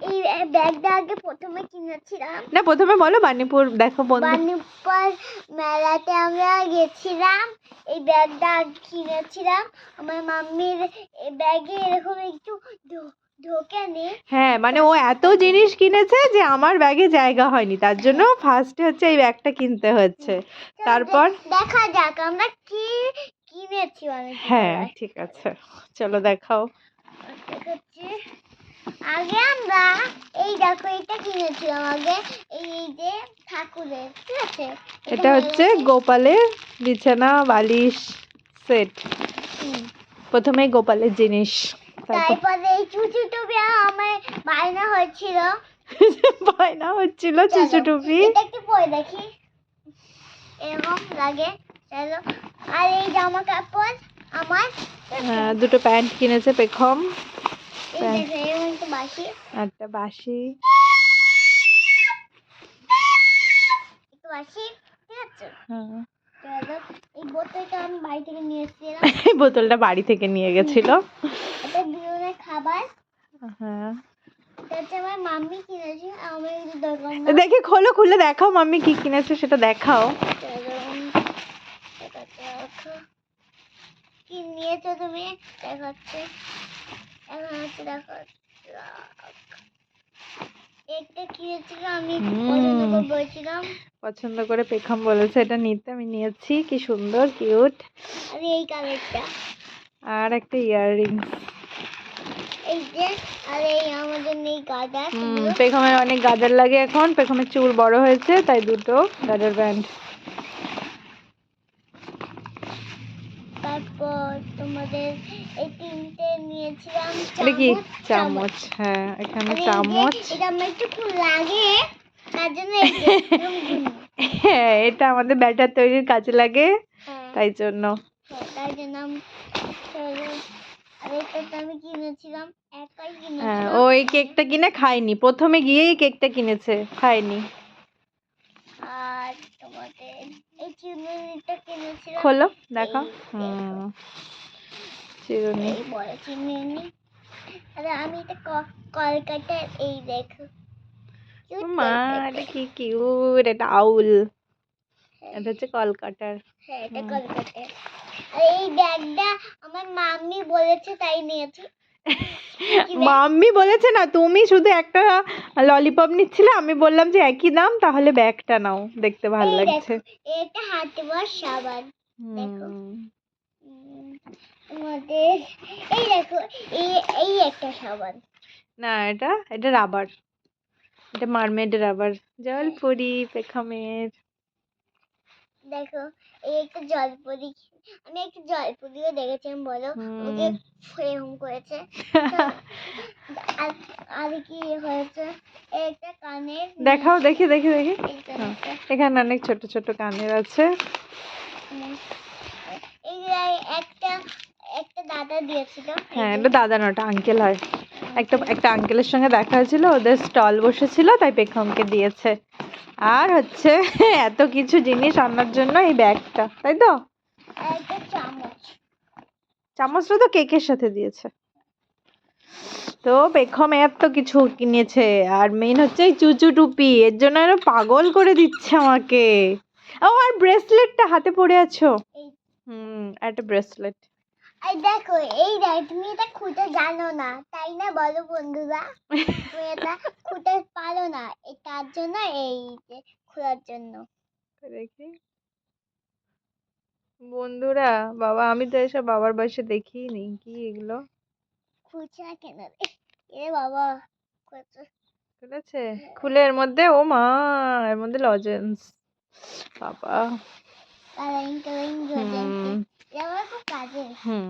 এই ব্যাগটা আগে প্রথমে কিনেছিলাম। না প্রথমে বলো বানিপুর দেখো বন্ধু। বানিপার মেলাতে আমরা গেছিলাম এই ব্যাগটা আগে কিনেছিলাম। আমার মাম্মির এই ব্যাগে এরকম একটু ঢোকে নেই। হ্যাঁ মানে ও এত জিনিস কিনেছে যে আমার ব্যাগে জায়গা হয়নি তার জন্য ফার্স্টে হচ্ছে এই ব্যাগটা কিনতে হচ্ছে। তারপর? দেখা যাক আমরা কি কিনেছি হ্যাঁ ঠিক আছে। চলো দেখাও। দেখাচ্ছি। আগে আমরা এই দেখো এটা কিনেছিলাম আগে এই যে ঠাকুরের ঠিক আছে? এটা হচ্ছে গোপালের বিছানা বালিশ সেট। প্রথমে গোপালের জিনিস তারপর তারপরে এই চুচু টুপি আমার বায়না হয়েছিল। বায়না হচ্ছিল চুচু টুপি। এটা একটু পরে দেখি। এরকম লাগে চলো। আর এই জামা কাপড় আমার হ্যাঁ, দুটো প্যান্ট কিনেছে পেখম। একটু বাসি বোতলটা বাড়ি থেকে নিয়ে গেছিল। খাবার হ্যাঁ। দেখি খোলো, খুলে দেখাও মাম্মি কি কিনেছে, সেটা দেখাও। কি নিয়েছো তুমি? দেখাচ্ছে। পছন্দ করে পেখম বলেছে, এটা নিতে, আমি নিয়েছি, কি সুন্দর কিউট আর এই কালারটা আর একটা ইয়াররিং আমাদের নেই পেখমের অনেক গাজর লাগে এখন, পেখমের চুল বড় হয়েছে, তাই দুটো গাজর ব্যান্ড তারপর তোমাদের এই তিনটে নিয়েছিলাম এটা কি চামচ চামচ। হ্যাঁ এখানে আর এই যে চামচ এটা আমার একটু খুব লাগে তার জন্য এই যে এরকম কিনি। হ্যাঁ এটা আমাদের ব্যাটার তৈরির কাজে লাগে হ্যাঁ, তাই জন্য। তাই একাই হ্যাঁ কেকটা কিনে খায়নি। প্রথমে গিয়েই কেকটা কিনেছে কিনেছিলাম। খোলো দেখো। হুম। চিরুনি এই বড় চিরুনি আর আমি ক- কলকাতার এই দেখো মা এটা কি কিউট এটা আউল এটা হচ্ছে কলকাতার হ্যাঁ এটা কলকাতার আর এই ব্যাগটা আমার মাম্মি বলেছে তাই নিয়েছি মাম্মি বলেছে না তুমি শুধু একটা ললিপপ নিচ্ছিলে আমি বললাম যে একই দাম তাহলে ব্যাগটা নাও দেখতে ভালো লাগছে এটা হাতে সাবান দেখো। হুম। উম, আমাদের এই এই একটা সাবান। না এটা এটা রাবার এটা মারমেড রাবার জলপুরি পেখমের। দেখো এই একটা জলপরি। আমি একটা জলপরিও দেখেছিলাম বলো ওকে ফ্রেম করেছে। আর কি হয়েছে? এই একটা কানের দেখাও দেখি দেখি দেখি। এখানে অনেক ছোট ছোট কানের আছে। এই একটা একটা দাদা দিয়েছিল হ্যাঁ এটা দাদা না ওটা আঙ্কেল হয়। একটা একটা আঙ্কেলের সঙ্গে দেখা হয়েছিল ওদের স্টল বসেছিল তাই পেখমকে দিয়েছে। আর হচ্ছে এত কিছু জিনিস আনার জন্য এই ব্যাগটা তাই তো? চামচ। চামচটা তো কেকের সাথে দিয়েছে। তো পেখম এত কিছু কিনেছে আর মেইন হচ্ছে এই চুচু টুপি এর জন্য আরও পাগল করে দিচ্ছে আমাকে। ও আর ব্রেসলেটটা হাতে পরে আছো? হুম একটা ব্রেসলেট এই দেখো এই দেখ তুমি এটা খুঁজে জানো না। তাই না বলো বন্ধুরা? তুমি এটা খুঁজে পারো না। তার জন্য এই খোলার জন্য। দেখি। বন্ধুরা বাবা আমি তো এসব বাবার বয়সে দেখিনি। কি এগুলো? খুচরা কেন রে? এ বাবা খুলেছে? খুলে এর মধ্যে? ও মা এর মধ্যে লজেন্স বাবা। কালারিং কালারিং হুম এটা আমার খুব কাজে হুম?